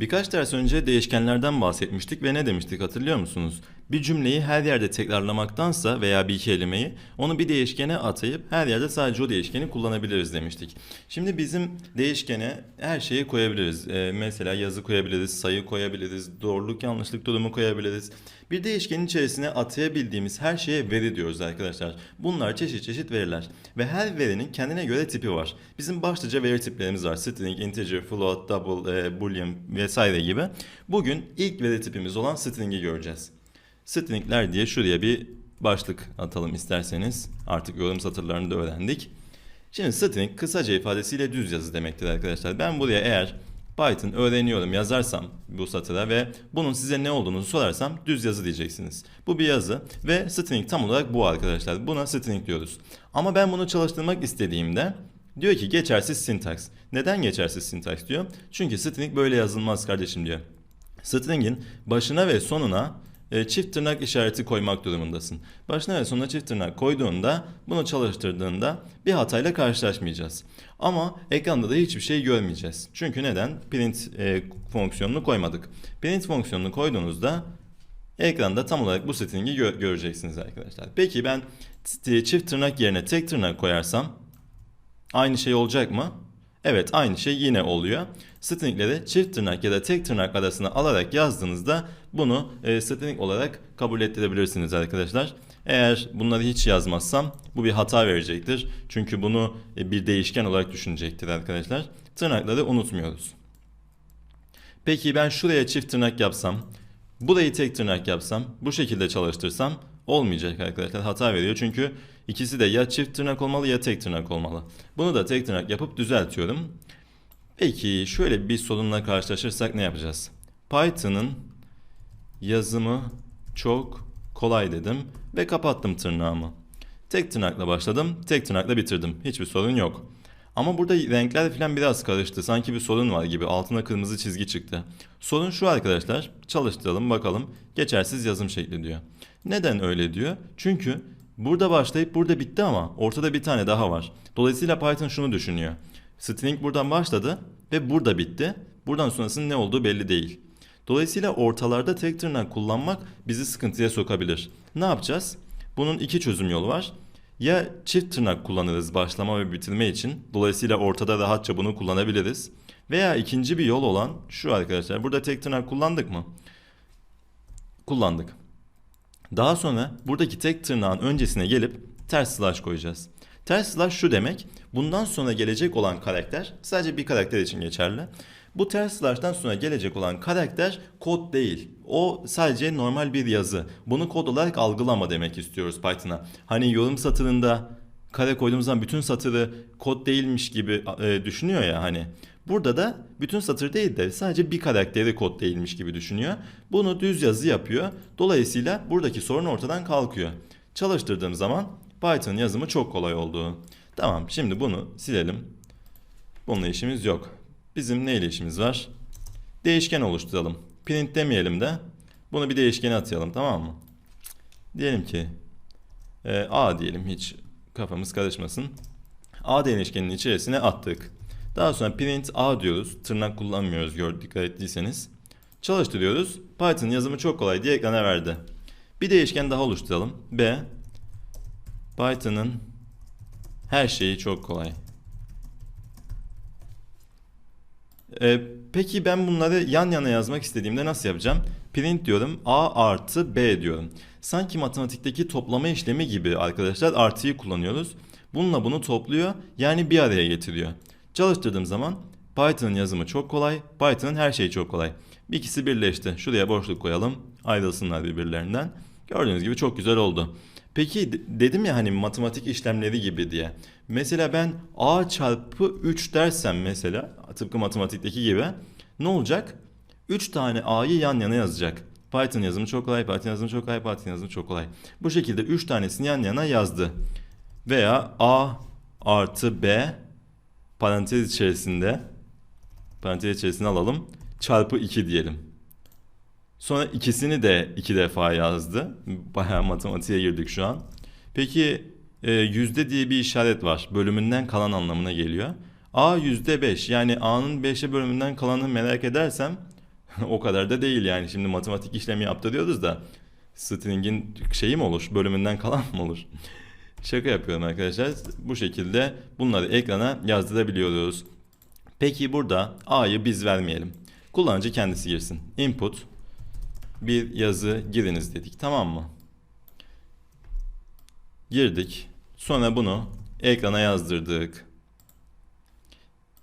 Birkaç ders önce değişkenlerden bahsetmiştik ve ne demiştik hatırlıyor musunuz? Bir cümleyi her yerde tekrarlamaktansa veya bir kelimeyi onu bir değişkene atayıp her yerde sadece o değişkeni kullanabiliriz demiştik. Şimdi bizim değişkene her şeyi koyabiliriz. Ee, mesela yazı koyabiliriz, sayı koyabiliriz, doğruluk yanlışlık durumu koyabiliriz. Bir değişkenin içerisine atayabildiğimiz her şeye veri diyoruz arkadaşlar. Bunlar çeşit çeşit veriler ve her verinin kendine göre tipi var. Bizim başlıca veri tiplerimiz var. String, integer, float, double, e, boolean vesaire gibi. Bugün ilk veri tipimiz olan string'i göreceğiz. Stringler diye şuraya bir başlık atalım isterseniz. Artık yorum satırlarını da öğrendik. Şimdi string kısaca ifadesiyle düz yazı demektir arkadaşlar. Ben buraya eğer Python öğreniyorum yazarsam bu satıra ve bunun size ne olduğunu sorarsam düz yazı diyeceksiniz. Bu bir yazı ve string tam olarak bu arkadaşlar. Buna string diyoruz. Ama ben bunu çalıştırmak istediğimde diyor ki geçersiz sintaks. Neden geçersiz sintaks diyor? Çünkü string böyle yazılmaz kardeşim diyor. String'in başına ve sonuna e, çift tırnak işareti koymak durumundasın. Başına ve sonuna çift tırnak koyduğunda bunu çalıştırdığında bir hatayla karşılaşmayacağız. Ama ekranda da hiçbir şey görmeyeceğiz. Çünkü neden? Print e, fonksiyonunu koymadık. Print fonksiyonunu koyduğunuzda ekranda tam olarak bu string'i gö- göreceksiniz arkadaşlar. Peki ben çift tırnak yerine tek tırnak koyarsam aynı şey olacak mı? Evet aynı şey yine oluyor. Stringleri çift tırnak ya da tek tırnak arasına alarak yazdığınızda bunu e, string olarak kabul ettirebilirsiniz arkadaşlar. Eğer bunları hiç yazmazsam bu bir hata verecektir. Çünkü bunu e, bir değişken olarak düşünecektir arkadaşlar. Tırnakları unutmuyoruz. Peki ben şuraya çift tırnak yapsam, burayı tek tırnak yapsam, bu şekilde çalıştırsam olmayacak arkadaşlar. Hata veriyor çünkü ikisi de ya çift tırnak olmalı ya tek tırnak olmalı. Bunu da tek tırnak yapıp düzeltiyorum. Peki şöyle bir sorunla karşılaşırsak ne yapacağız? Python'ın yazımı çok kolay dedim ve kapattım tırnağımı. Tek tırnakla başladım, tek tırnakla bitirdim. Hiçbir sorun yok. Ama burada renkler falan biraz karıştı. Sanki bir sorun var gibi. Altına kırmızı çizgi çıktı. Sorun şu arkadaşlar. Çalıştıralım bakalım. Geçersiz yazım şekli diyor. Neden öyle diyor? Çünkü burada başlayıp burada bitti ama ortada bir tane daha var. Dolayısıyla Python şunu düşünüyor. String buradan başladı ve burada bitti. Buradan sonrasının ne olduğu belli değil. Dolayısıyla ortalarda tek tırnak kullanmak bizi sıkıntıya sokabilir. Ne yapacağız? Bunun iki çözüm yolu var. Ya çift tırnak kullanırız başlama ve bitirme için. Dolayısıyla ortada rahatça bunu kullanabiliriz. Veya ikinci bir yol olan şu arkadaşlar. Burada tek tırnak kullandık mı? Kullandık. Daha sonra buradaki tek tırnağın öncesine gelip ters slash koyacağız. Ters slash şu demek. Bundan sonra gelecek olan karakter sadece bir karakter için geçerli. Bu ters slash'tan sonra gelecek olan karakter kod değil. O sadece normal bir yazı. Bunu kod olarak algılama demek istiyoruz Python'a. Hani yorum satırında kare koyduğumuz zaman bütün satırı kod değilmiş gibi e, düşünüyor ya hani. Burada da bütün satır değil de sadece bir karakteri kod değilmiş gibi düşünüyor. Bunu düz yazı yapıyor. Dolayısıyla buradaki sorun ortadan kalkıyor. Çalıştırdığım zaman Python yazımı çok kolay oldu. Tamam şimdi bunu silelim. Bununla işimiz yok. Bizim neyle işimiz var? Değişken oluşturalım. Print demeyelim de bunu bir değişkene atayalım tamam mı? Diyelim ki e, A diyelim hiç kafamız karışmasın. A değişkeninin içerisine attık. Daha sonra print A diyoruz. Tırnak kullanmıyoruz gördük dikkat ettiyseniz. Çalıştırıyoruz. Python yazımı çok kolay diye ekrana verdi. Bir değişken daha oluşturalım. B Python'ın her şeyi çok kolay. Ee, peki ben bunları yan yana yazmak istediğimde nasıl yapacağım? Print diyorum A artı B diyorum. Sanki matematikteki toplama işlemi gibi arkadaşlar artıyı kullanıyoruz. Bununla bunu topluyor yani bir araya getiriyor. Çalıştırdığım zaman Python'ın yazımı çok kolay, Python'ın her şeyi çok kolay. İkisi birleşti. Şuraya boşluk koyalım. Ayrılsınlar birbirlerinden. Gördüğünüz gibi çok güzel oldu. Peki de- dedim ya hani matematik işlemleri gibi diye. Mesela ben a çarpı 3 dersem mesela tıpkı matematikteki gibi ne olacak? 3 tane a'yı yan yana yazacak. Python yazımı çok kolay, Python yazımı çok kolay, Python yazımı çok kolay. Bu şekilde 3 tanesini yan yana yazdı. Veya a artı b parantez içerisinde parantez içerisine alalım çarpı 2 diyelim. Sonra ikisini de iki defa yazdı. Bayağı matematiğe girdik şu an. Peki e, yüzde diye bir işaret var. Bölümünden kalan anlamına geliyor. A yüzde 5 yani A'nın 5'e bölümünden kalanı merak edersem o kadar da değil yani. Şimdi matematik işlemi yaptı diyoruz da string'in şeyi mi olur? Bölümünden kalan mı olur? Şaka yapıyorum arkadaşlar. Bu şekilde bunları ekrana yazdırabiliyoruz. Peki burada A'yı biz vermeyelim. Kullanıcı kendisi girsin. Input bir yazı giriniz dedik. Tamam mı? Girdik. Sonra bunu ekrana yazdırdık.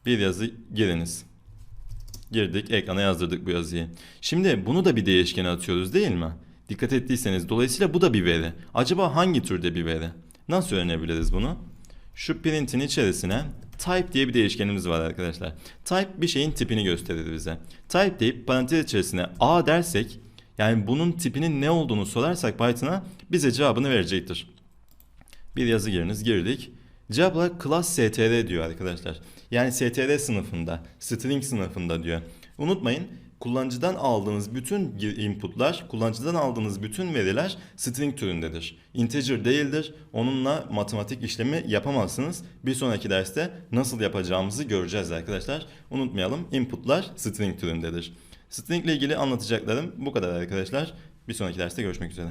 Bir yazı giriniz. Girdik, ekrana yazdırdık bu yazıyı. Şimdi bunu da bir değişkene atıyoruz değil mi? Dikkat ettiyseniz dolayısıyla bu da bir veri. Acaba hangi türde bir veri? Nasıl öğrenebiliriz bunu? Şu print'in içerisine type diye bir değişkenimiz var arkadaşlar. Type bir şeyin tipini gösterir bize. Type deyip parantez içerisine a dersek yani bunun tipinin ne olduğunu sorarsak Python'a bize cevabını verecektir. Bir yazı giriniz girdik. Cevapla class str diyor arkadaşlar. Yani str sınıfında, string sınıfında diyor. Unutmayın kullanıcıdan aldığınız bütün inputlar, kullanıcıdan aldığınız bütün veriler string türündedir. Integer değildir. Onunla matematik işlemi yapamazsınız. Bir sonraki derste nasıl yapacağımızı göreceğiz arkadaşlar. Unutmayalım inputlar string türündedir. String ile ilgili anlatacaklarım bu kadar arkadaşlar. Bir sonraki derste görüşmek üzere.